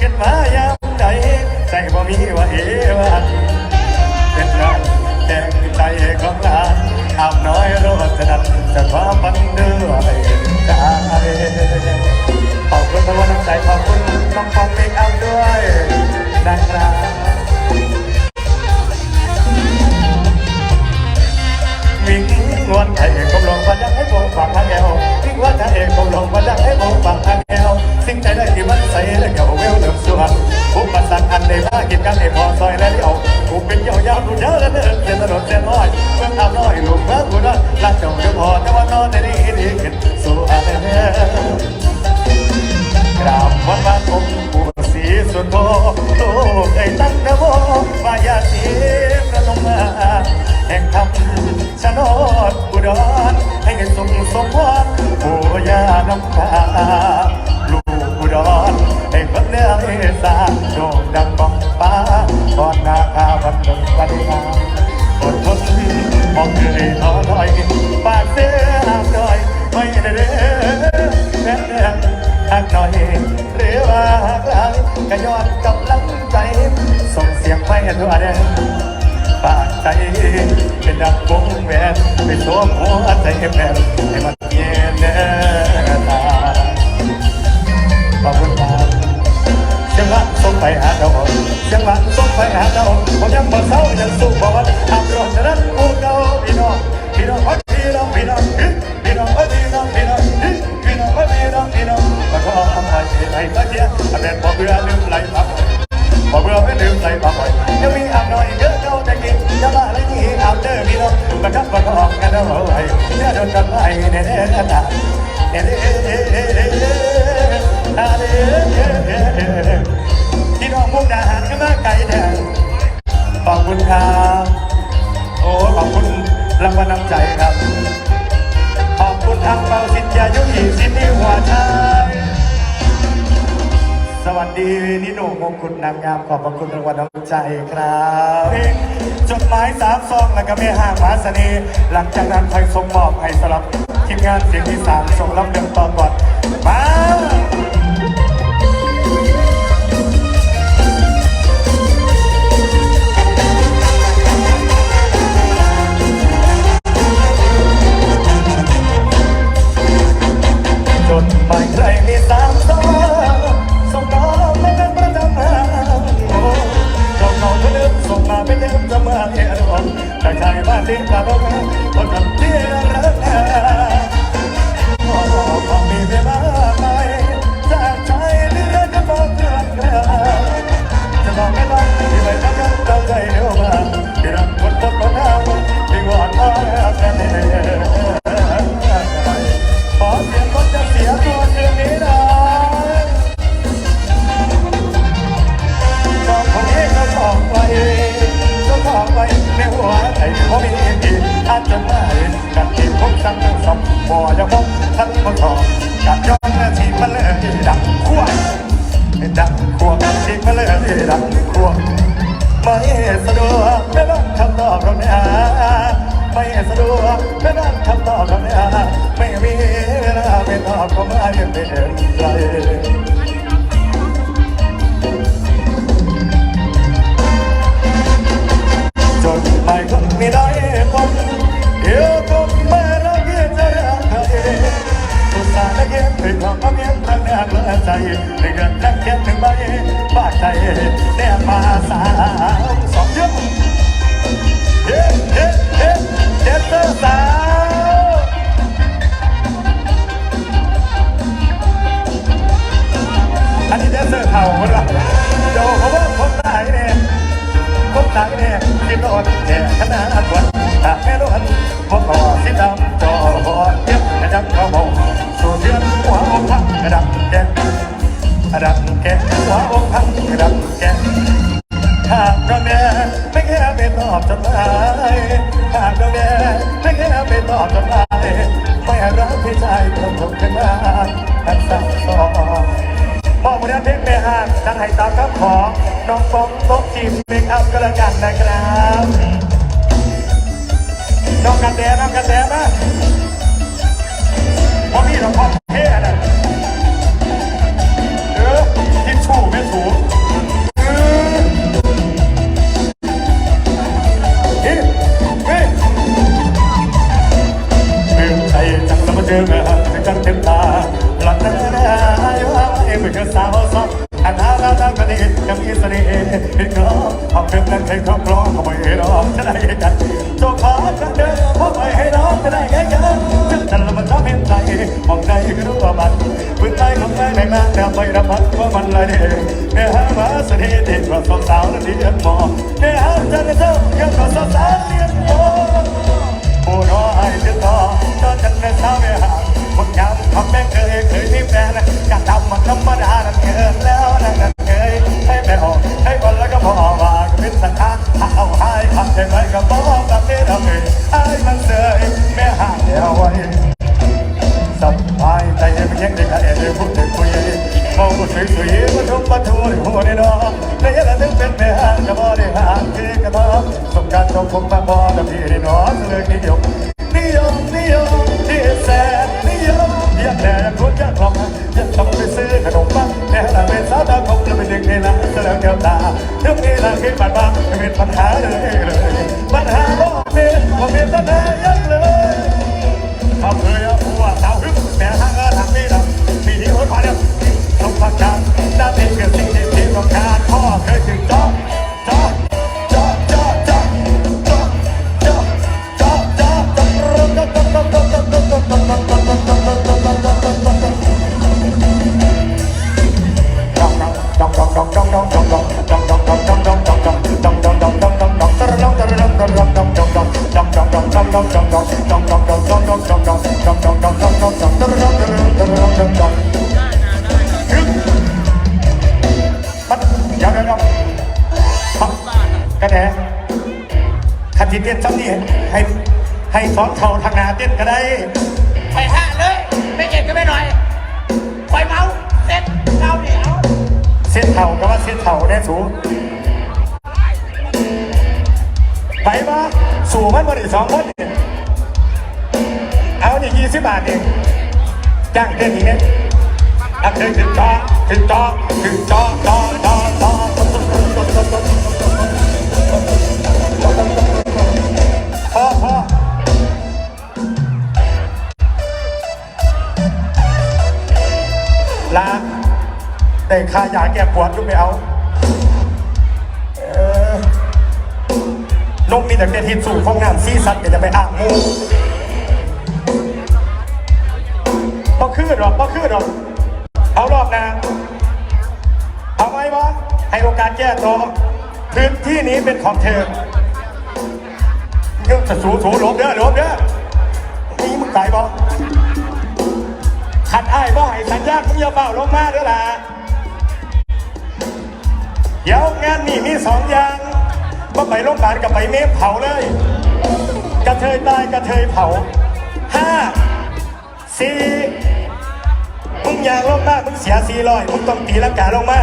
กิดขึ้นมายามใดใจบ่มีว่าเอวันเป็นงานแดงใจของหลานอาบน้อยรถจะดันจะคว้าฟันด้วยใจขอบคุณทุกคนน้ำใจขอบคุณน้องฟองเมคอัพด้วยนะครับวิ่งวันไทยกำลังวันยังให้โบฟังทางแอววิ่งวันไทยกำลังวันยังให้โบฟังทาง สิ่งใจได้ที่มันใส่และเก่าเวลเดิมส่วนอุปสรรคอันใดมากินกันในพอซอยและเดียวกูเป็นยาวยาวดูเยอะและเดินเส้นถนนเส้นน้อยเมืองอาบน้อยลูกเมืองกูนั้นรักเจ้าเดียวพอแต่ว่านอนในนี้ดีขึ้นสู่อะไรกราบวันมาคมปู่ศรีสุโธลูกไอ้ตั้งนะโมวายาสีประนมมาแห่งธรรมชะโนดอุดรให้สมสมพรปู่ย่าน้ำตา ษาโด่งดังกองฟ้าก่อนนาคาวันดงวันงามอดทนมองเคยท้อถอยปากเสียหากด้อยไม่ได้เด้อแม่เดือนหากหน่อยหรือว่าหากหลังก็ยอนกำลังใจ ส่งเสียงไปทั่วแดนปากใจเป็นดังวงแหวนไปสวมหัวใจแผ่นให้มันเย็นแน่ตาขอบคุณ ส่งไปหาดาวเสียงหว่าส่งไปหาดาวผมยังบ่เศร้ายังสู้บ่วันอาบรอนนั้นกูเก่าพี่น้องพี่น้องพี่น้องพี่น้องพี่น้องพี่น้องพี่น้องพี่น้องพี่น้องพี่น้องแล้วก็ทำให้ให้ตะเกียบอันเป็นบ่เบื่อลืมไหลพักพอเบื่อไม่ลืมใส่ปากไว้ยังมีอาบน่อยเยอะเจ้าจะกินจะมาอะไรที่อาบเด้อพี่น้องกระชับกระทอกกันเอาไว้เนี่ยโดนกันไว้เน่เน่เนางงามขอบพระคุณรางวัลน้ำใจครับจดหมายสามซองแล้วก็ไม่ห่างมาสนีหลังจากนั้นไฟส่งมอบให้สำหรับทีมงานเสียงที่สามส่งรับเรื่องต่อก่อนมา อนแต่ชายบ้านเลี้ยงตาบ้านคนทำเที่ยรัก มันเลยดังไม่สะดวกไม่รับคำตอบตรงนี้ไม่สะดวกไม่รับคำตอบตรงนี้ไม่มีเวลาไม่ตอบก็ไม่เป็นไรจดหมายคงไม่ได้ผม รักพี่ชายคนถูกขึ้นมาอันสั่งสอนมองบนเพลงแม่ห้างจังให้ตามคำของน้องฟองโต๊ะจีบเมคอัพก็แล้วกันนะครับน้องกันแดน้องกันแดมาพราะพี่น้องพ่อ บองใจก็รู้ว่ามันพื้นใต้ของใจแรงนะแต่ไม่รับมันว่ามันละเดเนื้อหามาเสเด็กกว่าสองสาวนั้นดีเอ็มมอเนื้อหาจะได้เจ้ายังกว่สองสาวเลี้ยงโอ้โอ้น้อให้เจ้าต่อต่อจากนั้นเช้าไม่ห่างคนยามทำแม่เคยเคยนี่แม่นะจะทำมันธรรมดานั้นเกินแล้วนะเคยให้แม่ออกให้บอลแล้วก็พอว่าก็เป็นสัญญ เห็นปัญหาเห็ปัญหาเลยเลยปัญหาบ่เป็นบ่เป็นปัญ ก็ได้ขันทีเต้นเจ้านี่ให้ให้สอนเข่าทางนาเต้นก็ได้ไปห้าเลย ไม่เก่งก็ไม่หน่อยไปเมาเต้นเล่าเดี๋ยวเส้นเท้าก็ว่าเส้นเท้าได้สูงไปมาสูงมันบริสองคนเอาอย่างยี่สิบบาทเองจ้างเต้นอีกเนี้ยอัพเดทถึงจอถึงจอถึงจอจอจอจอ ลาแต่ค่ายาแก้ปวดก็ไม่เอานกมีแต่เป็นทิศสูงของน้ำซีสัตว์จะไปอ่างมูพอขึ้นหรอกพอขึ้นหรอเอารอบนะเอาไว้วะให้โอกาสแก้ตัวพื้นที่นี้เป็นของเธอ ที่ยจะสูสูหลบเด้อหลบเด้อนี่มึงใายบ่ขัดไอ้ายบ่ให้สัญญาณมึงอย่าเบาลงมาเด้อล่ะเดี๋ยวงานนี่มีสองอย่างก็ไปโรงพยาบาลกับไปเมฟเผาเลย กระเทยตายกระเทยเผาห้าสี่มึงอยากลงมามึงเสียสี่ร้อยมึงต้องตีลังกาลงมา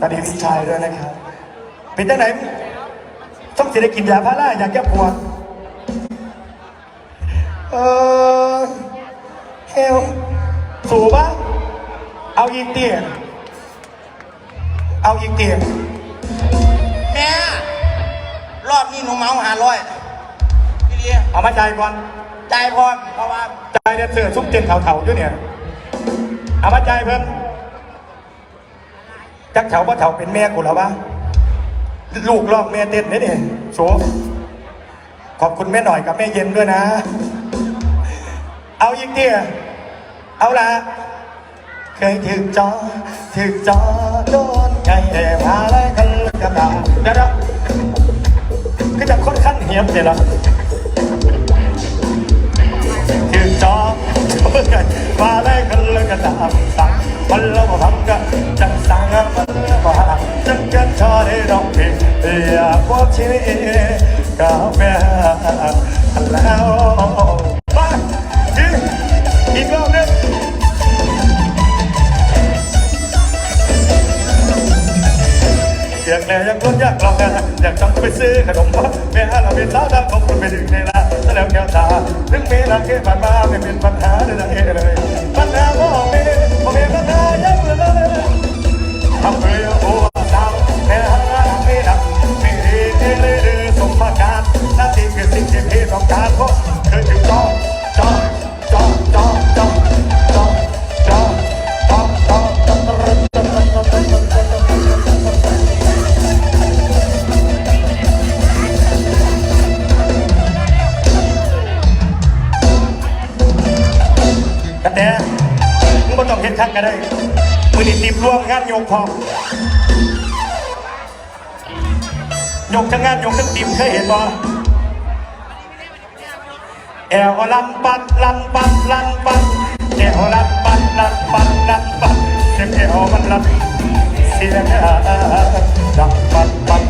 สวัสดีพี่ชายด้วยนะครับเป็นจังไหน ต้องจะได้กินยาพาราอยากแก้ปวดเออเฮลสูบะเอาอีกเตี้ยเอาอีกเตี้ยแม่รอบนี้หนูเมาหาร้อยพี่เลี้ยเอามาจ่ายก่อนใจายพร้อมเพราะว่าจ่ายเดือนเสือซุปเจนเถาๆด้วยเนี่ยเอามาจ่ายเพิ่ม จักเถาว่าเถาเป็นแม่กูแล้ววะลูกลอกแม่เต้นนี่เนี่ยโสขอบคุณแม่หน่อยกับแม่เย็นด้วยนะ เอาอีกเตี้ยเอาละเคยถึกจอถึกจอโดนใจแอบมาแล้วกันกระดาษเดี๋ยวก็จะค่อนข้างเหียบเลยละ ยบอชีกาแฟแล้วไปอีกรอบนึงอยากแล้อยากรถอยากลองนะอยากจังไปซื้อขนมปังแม่เราเป็นสาวดำของคุณไปถึงในลาแสดงแก้วตาถึงเมลาเกผ่านมาไม่เป็นปัญหาเลยนะเเลยปัญหาพ่อเมพ่อเม่ก็ตาเยอะเลยทำเพื่อโอ้ มึงม่ต้องเห็นคักก็ได้มือนี่ติดร่วมงานโยกพอโยกทั้งงานโยกทั้งติมเคยเห็นบ่แอวลำปัดลำปัดลำปัดแอวลำปัดลำปัดลำปัดเสียงแอลมันลำเสียงลำปัดลำปัด